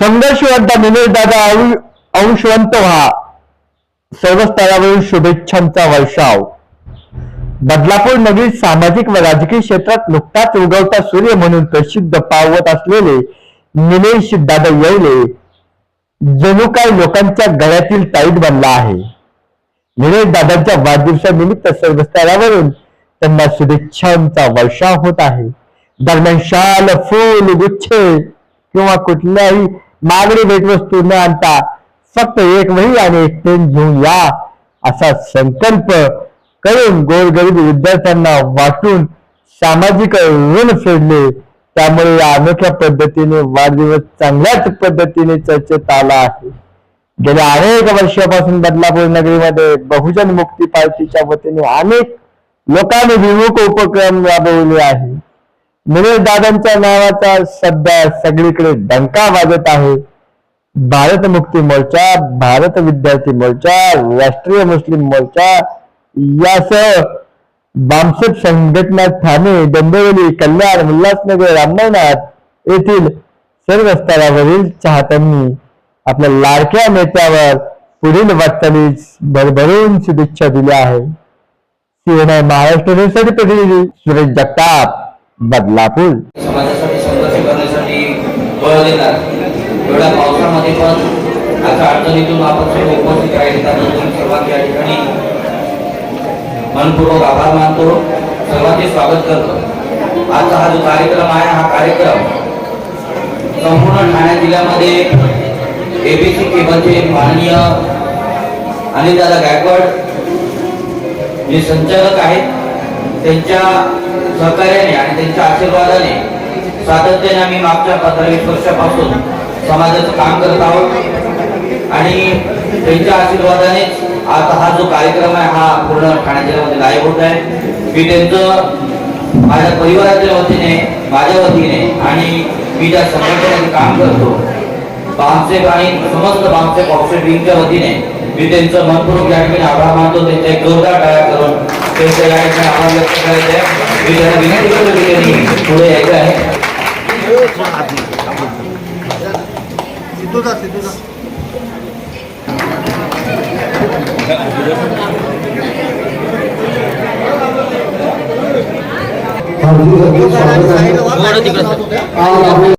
संघर्षवंत निलेश दादा अंशवंत व्हा. सर्व स्तरावरील शुभेच्छांचा वर्षाव बदलापूर नगरीत सामाजिक व राजकीय क्षेत्रात नुकताच उगवता सूर्य म्हणून प्रसिद्ध पावत असलेले निलेश दादा येवले जणू काय लोकांच्या गळ्यातील ताईट बनला आहे. निलेश दादांच्या वाढदिवसानिमित्त सर्व स्तरावरून त्यांना शुभेच्छांचा वर्षाव होत आहे. दरम्यान शाल फूल गुच्छे किंवा कुठल्याही मागणी भेटवस्तू न आणता फक्त एक वही आणि एक पेन घेऊन या असा संकल्प करून गोरगरीब विद्यार्थ्यांना वाटून सामाजिक ऋण फेडले. त्यामुळे या अनोख्या पद्धतीने वाढदिवस चांगल्याच पद्धतीने चर्चेत आला आहे. गेल्या अनेक वर्षापासून बदलापूर नगरीमध्ये बहुजन मुक्ती पार्टीच्या वतीने अनेक लोकांनी विमुख उपक्रम राबवले आहे मुळे दादांच्या नावाचा सध्या सगळीकडे डंका वाजत आहे. भारत मुक्ती मोर्चा भारत विद्यार्थी मोर्चा राष्ट्रीय मुस्लिम मोर्चा यासह बामसेप संघटना ठाणे डोंबिवली कल्याण उल्हासनगर रामनाथ येथील सर्व स्तरावरील चाहत्यांनी आपल्या लाडक्या नेत्यावर पुढील वाटचालीस भरभरून शुभेच्छा दिल्या आहे सीएनआय महाराष्ट्र न्यूजसाठी प्रतिनिधी सुरेश जगताप. बदलापूर. समाजासाठी बळ एवढ्या पावसामध्ये पण आता अडचणीतून आपण सर्व उपस्थित राहिले. त्याबद्दल सर्वांचे या ठिकाणी मनपूर्वक आभार मानतो. सर्वांचे स्वागत करतो. आजचा हा जो कार्यक्रम आहे हा कार्यक्रम संपूर्ण ठाणे जिल्ह्यामध्ये एबीसी केबलचे माननीय अनिलदादा गायकवाड जे संचालक आहेत त्यांच्या सहकार्याने आणि त्यांच्या आशीर्वादाने सातत्याने आम्ही मागच्या पंधरा वीस वर्षापासून समाजाचं काम करत आहोत. आणि त्यांच्या आशीर्वादानेच आता हा जो कार्यक्रम आहे हा पूर्ण ठाणे जिल्ह्यामध्ये गायब होत आहे. मी त्यांचं माझ्या परिवाराच्या वतीने माझ्या वतीने आणि मी ज्या संघटनेचं काम करतो बामसेप आणि समस्त बामसेप ऑफिसर विंगच्या वतीने मी त्यांचं मनपूर्वक या ठिकाणी आभार मानतो. त्यांचा एक जोरदार टाळ्या करून त्यांचं या ठिकाणी आभार व्यक्त करायचे आहे. मी त्यांना विनंती करतो की त्यांनी पुढे यायचं आहे. आज आपण